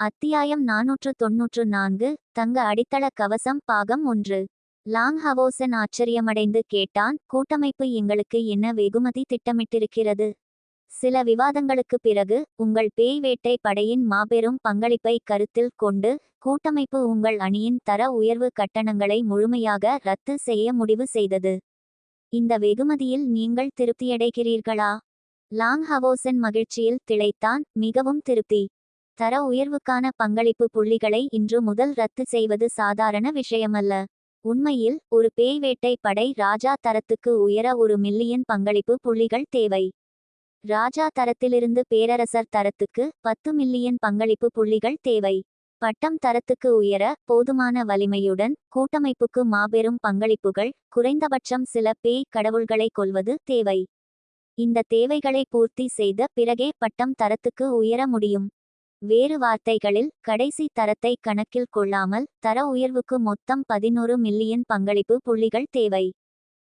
அத்தியாயம் நாநூற்று தொன்னூற்று நான்கு தங்க அடித்தள கவசம் பாகம் ஒன்று. லாங் ஹவோசன் ஆச்சரியமடைந்து கேட்டான் கூட்டமைப்பு எங்களுக்கு என்ன வெகுமதி திட்டமிட்டிருக்கிறது? சில விவாதங்களுக்குப் பிறகு உங்கள் பேய் வேட்டை படையின் மாபெரும் பங்களிப்பை கருத்தில் கொண்டு கூட்டமைப்பு உங்கள் அணியின் தர உயர்வு கட்டணங்களை முழுமையாக ரத்து செய்ய முடிவு செய்தது. இந்த வெகுமதியில் நீங்கள் திருப்தியடைகிறீர்களா? லாங் ஹவோசன் மகிழ்ச்சியில் திளைத்தான் மிகவும் திருப்தி. தர உயர்வுக்கான பங்களிப்பு புள்ளிகளை இன்று முதல் ரத்து செய்வது சாதாரண விஷயமல்ல. உண்மையில் ஒரு பேய் வேட்டை படை ராஜா தரத்துக்கு உயர ஒரு மில்லியன் பங்களிப்பு புள்ளிகள் தேவை. ராஜா தரத்திலிருந்து பேரரசர் தரத்துக்கு பத்து மில்லியன் பங்களிப்பு புள்ளிகள் தேவை. பட்டம் தரத்துக்கு உயர போதுமான வலிமையுடன் கூட்டமைப்புக்கு மாபெரும் பங்களிப்புகள் குறைந்தபட்சம் சில பேய் கடவுள்களை கொள்வது தேவை. இந்த தேவைகளை பூர்த்தி செய்த பிறகே பட்டம் தரத்துக்கு உயர முடியும். வேறு வார்த்தைகளில் கடைசி தரத்தை கணக்கில் கொள்ளாமல் தர உயர்வுக்கு மொத்தம் பதினோரு மில்லியன் பங்களிப்பு புள்ளிகள் தேவை.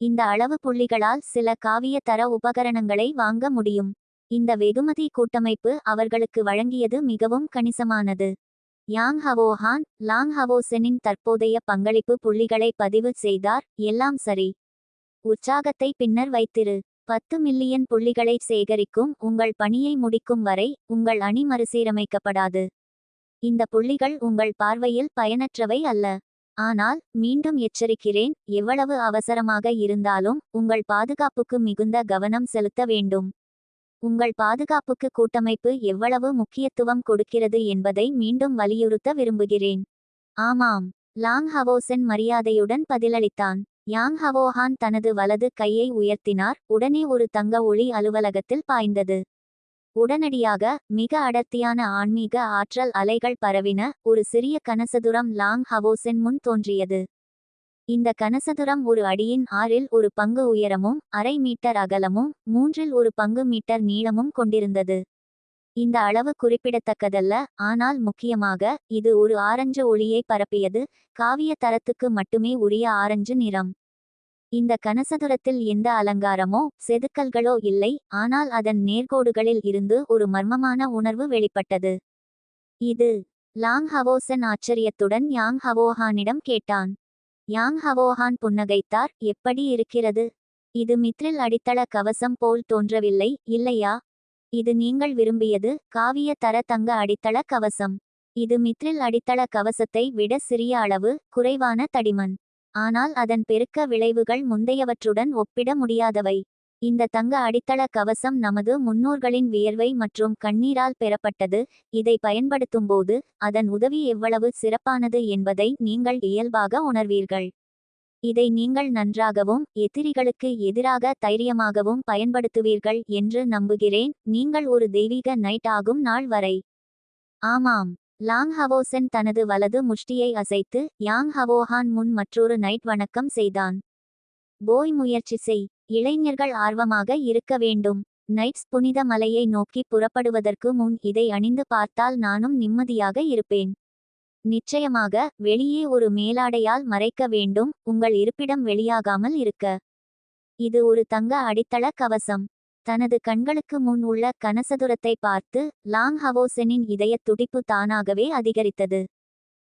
இந்த அளவு புள்ளிகளால் சில காவிய தர உபகரணங்களை வாங்க முடியும். இந்த வெகுமதி கூட்டமைப்பு அவர்களுக்கு வழங்கியது மிகவும் கணிசமானது. யாங் ஹவோஹான் லாங் ஹவோசெனின் தற்போதைய பங்களிப்பு புள்ளிகளை பதிவு செய்தார் எல்லாம் சரி. உற்சாகத்தை பின்னர் வைத்திரு. பத்து மில்லியன் புள்ளிகளை சேகரிக்கும் உங்கள் பணியை முடிக்கும் வரை உங்கள் அணி மறுசீரமைக்கப்படாது. இந்த புள்ளிகள் உங்கள் பார்வையில் பயனற்றவை அல்ல. ஆனால் மீண்டும் எச்சரிக்கிறேன் எவ்வளவு அவசரமாக இருந்தாலும் உங்கள் பாதுகாப்புக்கு மிகுந்த கவனம் செலுத்த வேண்டும். உங்கள் பாதுகாப்புக்கு கூட்டமைப்பு எவ்வளவு முக்கியத்துவம் கொடுக்கிறது என்பதை மீண்டும் வலியுறுத்த விரும்புகிறேன். ஆமாம் லாங் ஹவோசன் மரியாதையுடன் பதிலளித்தான். யாங் ஹவோஹான் தனது வலது கையை உயர்த்தினார். உடனே ஒரு தங்க ஒளி அலுவலகத்தில் பாய்ந்தது. உடனடியாக மிக அடர்த்தியான ஆன்மீக ஆற்றல் அலைகள் பரவின ஒரு சிறிய கனசதுரம் லாங் ஹவோசென் முன் தோன்றியது. இந்த கனசதுரம் ஒரு அடியின் ஆறில் ஒரு பங்கு உயரமும் அரை மீட்டர் அகலமும் மூன்றில் ஒரு பங்கு மீட்டர் நீளமும் கொண்டிருந்தது. இந்த அளவு குறிப்பிடத்தக்கதல்ல ஆனால் முக்கியமாக இது ஒரு ஆரஞ்சு ஒளியை பரப்பியது காவிய தரத்துக்கு மட்டுமே உரிய ஆரஞ்சு நிறம். இந்த கனசதுரத்தில் எந்த அலங்காரமோ செதுக்கல்களோ இல்லை ஆனால் அதன் நேர்கோடுகளில் இருந்து ஒரு மர்மமான உணர்வு வெளிப்பட்டது. இது லாங் ஹவோசன் ஆச்சரியத்துடன் யாங் ஹவோஹானிடம் கேட்டான். யாங் ஹவோஹான் புன்னகைத்தார் எப்படி இருக்கிறது? இது மித்ரில் அடித்தள கவசம் போல் தோன்றவில்லை இல்லையா? இது நீங்கள் விரும்பியது காவிய தர தங்க அடித்தள கவசம். இது மித்ரில் அடித்தள கவசத்தை விட சிறிய அளவு குறைவான தடிமன். ஆனால் அதன் பெருக்க விளைவுகள் முந்தையவற்றுடன் ஒப்பிட முடியாதவை. இந்த தங்க அடித்தள கவசம் நமது முன்னோர்களின் வியர்வை மற்றும் கண்ணீரால் பெறப்பட்டது. இதை பயன்படுத்தும்போது அதன் உதவி எவ்வளவு சிறப்பானது என்பதை நீங்கள் இயல்பாக உணர்வீர்கள். இதை நீங்கள் நன்றாகவும் எதிரிகளுக்கு எதிராக தைரியமாகவும் பயன்படுத்துவீர்கள் என்று நம்புகிறேன். நீங்கள் ஒரு தெய்வீக நைட் ஆகும் நாள் வரை. ஆமாம். லாங் ஹவோசன் தனது வலது முஷ்டியை அசைத்து யாங் ஹவோஹான் முன் மற்றொரு நைட் வணக்கம் செய்தான். போய் முயற்சி செய். இளைஞர்கள் ஆர்வமாக இருக்க வேண்டும். நைட்ஸ் புனித மலையை நோக்கி புறப்படுவதற்கு முன் இதை அணிந்து பார்த்தால் நானும் நிம்மதியாக இருப்பேன். நிச்சயமாக வெளியே ஒரு மேலாடையால் மறைக்க வேண்டும் உங்கள் இருப்பிடம் வெளியாகாமல் இருக்க. இது ஒரு தங்க அடித்தள கவசம். தனது கண்களுக்கு முன் உள்ள கனசதுரத்தை பார்த்து லாங் ஹவோசெனின் இதய துடிப்பு தானாகவே அதிகரித்தது.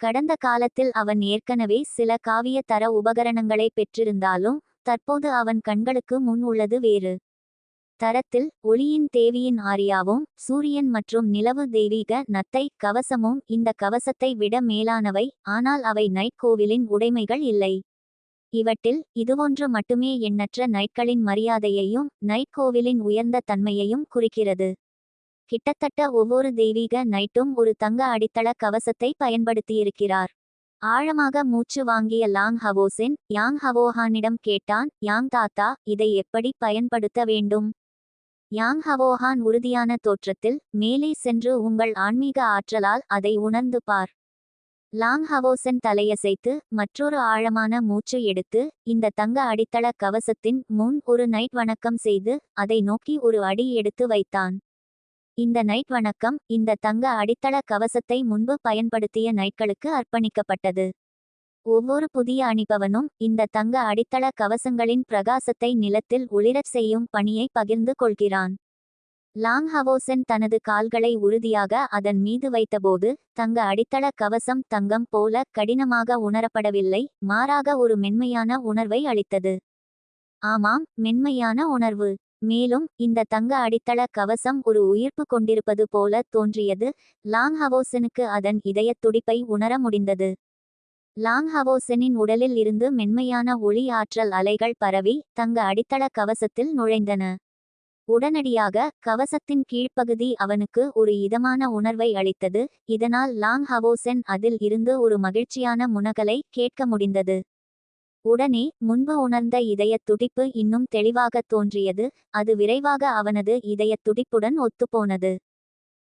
கடந்த காலத்தில் அவன் ஏற்கனவே சில காவிய தர உபகரணங்களை பெற்றிருந்தாலும் தற்போது அவன் கண்களுக்கு முன் உள்ளது வேறு. தரத்தில் ஒளியின் தேவியின் ஆரியாவும் சூரியன் மற்றும் நிலவு தெய்வீக நத்தை கவசமும் இந்த கவசத்தை விட மேலானவை ஆனால் அவை நைட் கோவிலின் உடைமைகள் இல்லை. இவற்றில் இதுவொன்று மட்டுமே எண்ணற்ற நைட்களின் மரியாதையையும் நைட் கோவிலின் உயர்ந்த தன்மையையும் குறிக்கிறது. கிட்டத்தட்ட ஒவ்வொரு தெய்வீக நைட்டும் ஒரு தங்க அடித்தள கவசத்தை பயன்படுத்தியிருக்கிறார். ஆழமாக மூச்சு வாங்கிய லாங் ஹவோசின் யாங் ஹவோஹானிடம் கேட்டான் யாங் தாத்தா இதை எப்படி பயன்படுத்த வேண்டும்? யாங் ஹவோஹான் உறுதியான தோற்றத்தில் மேலே சென்று உங்கள் ஆன்மீக ஆற்றலால் அதை உணர்ந்து பார். லாங் ஹவோசன் தலையசைத்து மற்றொரு ஆழமான மூச்சு எடுத்து இந்த தங்க அடித்தள கவசத்தின் முன் ஒரு நைட் வணக்கம் செய்து அதை நோக்கி ஒரு அடி எடுத்து வைத்தான். இந்த நைட் வணக்கம் இந்த தங்க அடித்தள கவசத்தை முன்பு பயன்படுத்திய நைட்களுக்கு அர்ப்பணிக்கப்பட்டது. ஒவ்வொரு புதிய அணிபவனும் இந்த தங்க அடித்தள கவசங்களின் பிரகாசத்தை நிலத்தில் ஒளிரச் செய்யும் பணியை பகிர்ந்து கொள்கிறான். லாங் ஹவோசன் தனது கால்களை உறுதியாக அதன் மீது வைத்தபோது தங்க அடித்தள கவசம் தங்கம் போல கடினமாக உணரப்படவில்லை மாறாக ஒரு மென்மையான உணர்வை அளித்தது. ஆமாம் மென்மையான உணர்வு. மேலும் இந்த தங்க அடித்தள கவசம் ஒரு உயிர்ப்பு கொண்டிருப்பது போல தோன்றியது லாங் ஹவோசனுக்கு அதன் இதயத் துடிப்பை உணர முடிந்தது. லாங் ஹவோசனின் உடலில் இருந்து மென்மையான ஒளி ஆற்றல் அலைகள் பரவி தங்க அடித்தள கவசத்தில் நுழைந்தன. உடனடியாக கவசத்தின் கீழ்ப்பகுதி அவனுக்கு ஒரு இதமான உணர்வை அளித்தது. இதனால் லாங் ஹவோசென் அதில் இருந்து ஒரு மகிழ்ச்சியான முனகலை கேட்க முடிந்தது. உடனே முன்பு உணர்ந்த இதயத் துடிப்பு இன்னும் தெளிவாக தோன்றியது. அது விரைவாக அவனது இதயத் துடிப்புடன் ஒத்துப்போனது.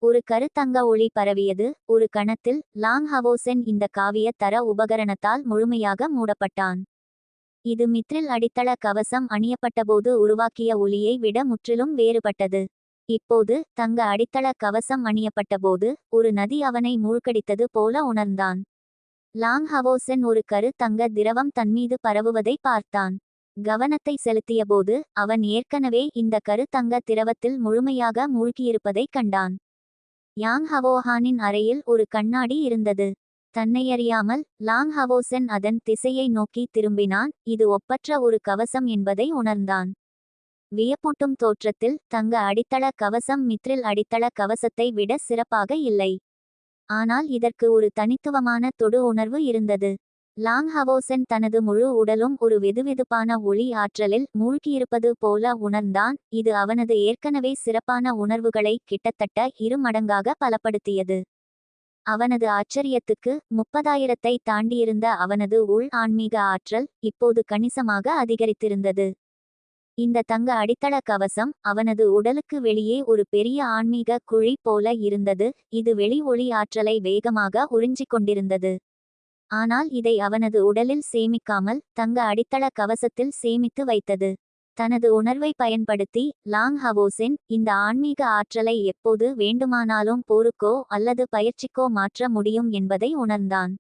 ஒரு கருத்தங்க ஒளி பரவியது. ஒரு கணத்தில் லாங் ஹவோசென் இந்த காவிய தர உபகரணத்தால் முழுமையாக மூடப்பட்டான். இது மித்ரில் அடித்தள கவசம் அணியப்பட்டபோது உருவாக்கிய ஒளியை விட முற்றிலும் வேறுபட்டது. இப்போது தங்க அடித்தள கவசம் அணியப்பட்டபோது ஒரு நதி அவனை மூழ்கடித்தது போல உணர்ந்தான். லாங் ஹவோசன் ஒரு கரு தங்க திரவம் தன்மீது பரவுவதை பார்த்தான். கவனத்தை செலுத்தியபோது அவன் ஏற்கனவே இந்த கரு தங்க திரவத்தில் முழுமையாக மூழ்கியிருப்பதைக் கண்டான். யாங் ஹவோஹானின் அறையில் ஒரு கண்ணாடி இருந்தது. தன்னையறியாமல் லாங் ஹவோசன் அதன் திசையை நோக்கி திரும்பினான். இது ஒப்பற்ற ஒரு கவசம் என்பதை உணர்ந்தான். வியப்பூட்டும் தோற்றத்தில் தங்க அடித்தள கவசம் மித்ரில் அடித்தள கவசத்தை விட சிறப்பாக இல்லை. ஆனால் இதற்கு ஒரு தனித்துவமான தொடு உணர்வு இருந்தது. லாங் ஹவோசென் தனது முழு உடலும் ஒரு வெதுவெதுப்பான ஒளி ஆற்றலில் மூழ்கியிருப்பது போல உணர்ந்தான். இது அவனது ஏற்கனவே சிறப்பான உணர்வுகளை கிட்டத்தட்ட இருமடங்காக பலப்படுத்தியது. அவனது ஆச்சரியத்துக்கு முப்பதாயிரத்தை தாண்டியிருந்த அவனது உள் ஆன்மீக ஆற்றல் இப்போது கணிசமாக அதிகரித்திருந்தது. இந்த தங்க அடித்தள கவசம் அவனது உடலுக்கு வெளியே ஒரு பெரிய ஆன்மீக குழி போல இருந்தது. இது வெளி ஒளி ஆற்றலை வேகமாக உறிஞ்சிக் கொண்டிருந்தது. ஆனால் இதை அவனது உடலில் சேமிக்காமல் தங்க அடித்தள கவசத்தில் சேமித்து வைத்தது. தனது உணர்வை பயன்படுத்தி லாங் ஹவோசின் இந்த ஆன்மீக ஆற்றலை எப்போது வேண்டுமானாலும் போருக்கோ அல்லது பயிற்சிக்கோ மாற்ற முடியும் என்பதை உணர்ந்தான்.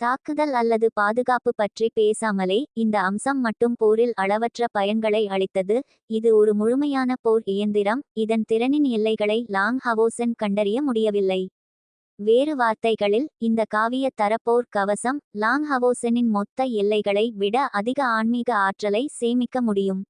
தாக்குதல் அல்லது பாதுகாப்பு பற்றி பேசாமலே இந்த அம்சம் மட்டும் போரில் அளவற்ற பயன்களை அளித்தது. இது ஒரு முழுமையான போர் இயந்திரம். இதன் திறனின் எல்லைகளை லாங் ஹவோசன் கண்டறிய முடியவில்லை. வேறு வார்த்தைகளில் இந்த காவிய தரப்போர் கவசம் லாங் ஹவோசனின் மொத்த எல்லைகளை விட அதிக ஆன்மீக ஆற்றலை சேமிக்க முடியும்.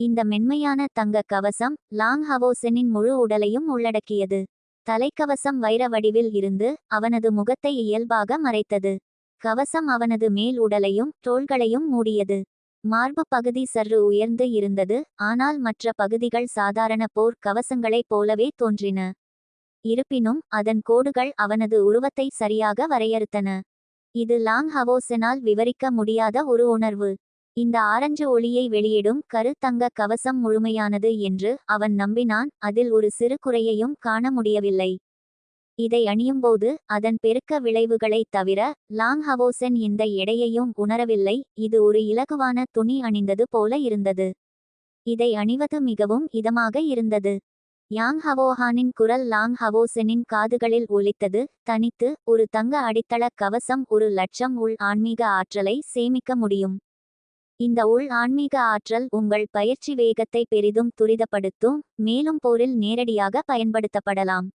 இந்த மென்மையான தங்க கவசம் லாங் ஹவோசனின் முழு உடலையும் உள்ளடக்கியது. தலைக்கவசம் வைர வடிவில் இருந்து அவனது முகத்தை இயல்பாக மறைத்தது. கவசம் அவனது மேல் உடலையும் தோள்களையும் மூடியது. மார்பு பகுதி சற்று உயர்ந்து இருந்தது ஆனால் மற்ற பகுதிகள் சாதாரண போர் கவசங்களைப் போலவே தோன்றின. இருப்பினும் அதன் கோடுகள் அவனது உருவத்தை சரியாக வரையறுத்தன. இது லாங் ஹவோசனால் விவரிக்க முடியாத ஒரு உணர்வு. இந்த ஆரஞ்சு ஒளியை வெளியிடும் கருத்தங்க கவசம் முழுமையானது என்று அவன் நம்பினான் அதில் ஒரு சிறு குறையையும் காண முடியவில்லை. இதை அணியும்போது அதன் பெருக்க விளைவுகளைத் தவிர லாங் ஹவோசன் இந்த எடையையும் உணரவில்லை இது ஒரு இலகுவான துணி அணிந்தது போல இருந்தது. இதை அணிவது மிகவும் இதமாக இருந்தது. யாங் ஹவோஹானின் குரல் லாங் ஹவோசெனின் காதுகளில் ஒலித்தது தனித்து ஒரு தங்க அடித்தள கவசம் ஒரு லட்சம் உள் ஆன்மீக ஆற்றலை சேமிக்க முடியும். இந்த உள் ஆன்மீக ஆற்றல் உங்கள் பயிற்சி வேகத்தை பெரிதும் துரிதப்படுத்தும் மேலும் போரில் நேரடியாக பயன்படுத்தப்படலாம்.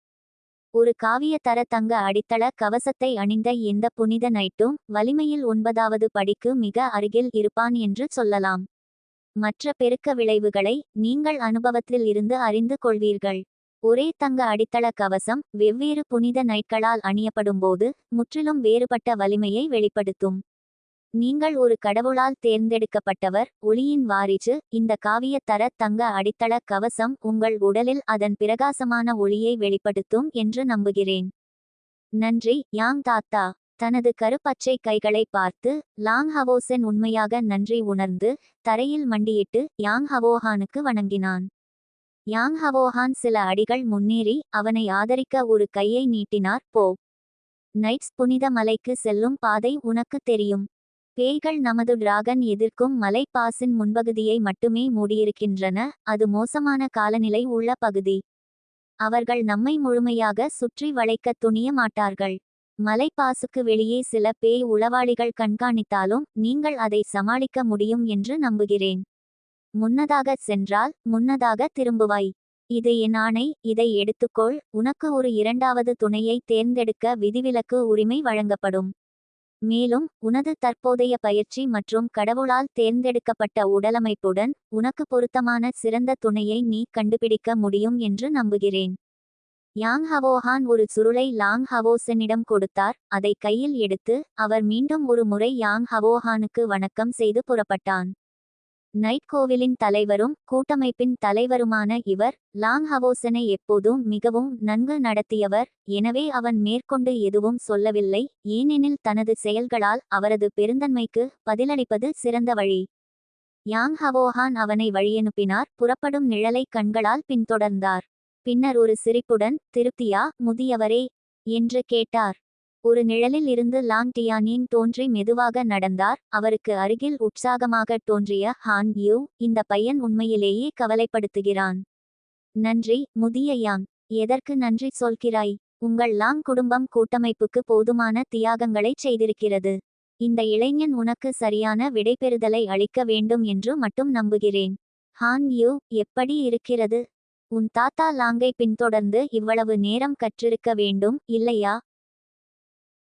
ஒரு காவிய தர தங்க அடித்தள கவசத்தை அணிந்த எந்த புனித நைட்டும் வலிமையில் ஒன்பதாவது படிக்கு மிக அருகில் இருப்பான் என்று சொல்லலாம். மற்ற பெருக்க விளைவுகளை நீங்கள் அனுபவத்தில் இருந்து அறிந்து கொள்வீர்கள். ஒரே தங்க அடித்தள கவசம் வெவ்வேறு புனித நைட்களால் அணியப்படும்போது முற்றிலும் வேறுபட்ட வலிமையை வெளிப்படுத்தும். நீங்கள் ஒரு கடவுளால் தேர்ந்தெடுக்கப்பட்டவர் ஒளியின் வாரிச்சு இந்த காவிய தர தங்க அடித்தள கவசம் உங்கள் உடலில் அதன் பிரகாசமான ஒளியை வெளிப்படுத்தும் என்று நம்புகிறேன். நன்றி யாங் தாத்தா. தனது கருப்பச்சை கைகளை பார்த்து லாங் ஹவோசன் உண்மையாக நன்றி உணர்ந்து தரையில் மண்டியிட்டு யாங் ஹவோஹானுக்கு வணங்கினான். யாங் ஹவோஹான் சில அடிகள் முன்னேறி அவனை ஆதரிக்க ஒரு கையை நீட்டினார் போ. நைட்ஸ் புனித மலைக்கு செல்லும் பாதை உனக்கு தெரியும். பேய்கள் நமது டிராகன் எதிர்க்கும் மலைப்பாசின் முன்பகுதியை மட்டுமே மூடியிருக்கின்றன அது மோசமான காலநிலை உள்ள பகுதி. அவர்கள் நம்மை முழுமையாக சுற்றி வளைக்க துணிய மாட்டார்கள். மலைப்பாசுக்கு வெளியே சில பேய் உளவாளிகள் கண்காணித்தாலும் நீங்கள் அதை சமாளிக்க முடியும் என்று நம்புகிறேன். முன்னதாக சென்றால் முன்னதாக திரும்புவாய். இது என் ஆணை இதை எடுத்துக்கொள். உனக்கு ஒரு இரண்டாவது துணையை தேர்ந்தெடுக்க விதிவிலக்கு உரிமை வழங்கப்படும். மேலும் உனது தற்போதைய பயிற்சி மற்றும் கடவுளால் தேர்ந்தெடுக்கப்பட்ட உடலமைப்புடன் உனக்கு பொருத்தமான சிறந்த துணையை நீ கண்டுபிடிக்க முடியும் என்று நம்புகிறேன். யாங் ஹவோஹான் ஒரு சுருளை லாங் ஹவோசனிடம் கொடுத்தார். அதை கையில் எடுத்து அவர் மீண்டும் ஒரு முறை யாங் ஹவோஹானுக்கு வணக்கம் செய்து புறப்பட்டான். நைட் கோவிலின் தலைவரும் கூட்டமைப்பின் தலைவருமான இவர் லாங் ஹவோசனை எப்போதும் மிகவும் நன்கு நடத்தியவர் எனவே அவன் மேற்கொண்டு எதுவும் சொல்லவில்லை ஏனெனில் தனது செயல்களால் அவரது பெருந்தன்மைக்கு பதிலளிப்பது சிறந்த வழி. யாங் ஹவோஹான் அவனை வழியனுப்பினார் புறப்படும் நிழலை கண்களால் பின்தொடர்ந்தார். பின்னர் ஒரு சிரிப்புடன் திருப்தியா முதியவரே என்று கேட்டார். ஒரு நிழலில் இருந்து லாங் டியானின் தோன்றி மெதுவாக நடந்தார். அவருக்கு அருகில் உற்சாகமாக தோன்றிய ஹான் யூ இந்த பையன் உண்மையிலேயே கவலைப்படுத்துகிறான். நன்றி முதிய யாங் எதற்கு நன்றி சொல்கிறாய்? உங்கள் லாங் குடும்பம் கூட்டமைப்புக்கு போதுமான தியாகங்களை செய்திருக்கிறது. இந்த இளைஞன் உனக்கு சரியான விடைபெறுதலை அளிக்க வேண்டும் என்று மட்டும் நம்புகிறேன். ஹான் யூ எப்படி இருக்கிறது? உன் தாத்தா லாங்கை பின்தொடர்ந்து இவ்வளவு நேரம் கற்றிருக்க வேண்டும் இல்லையா?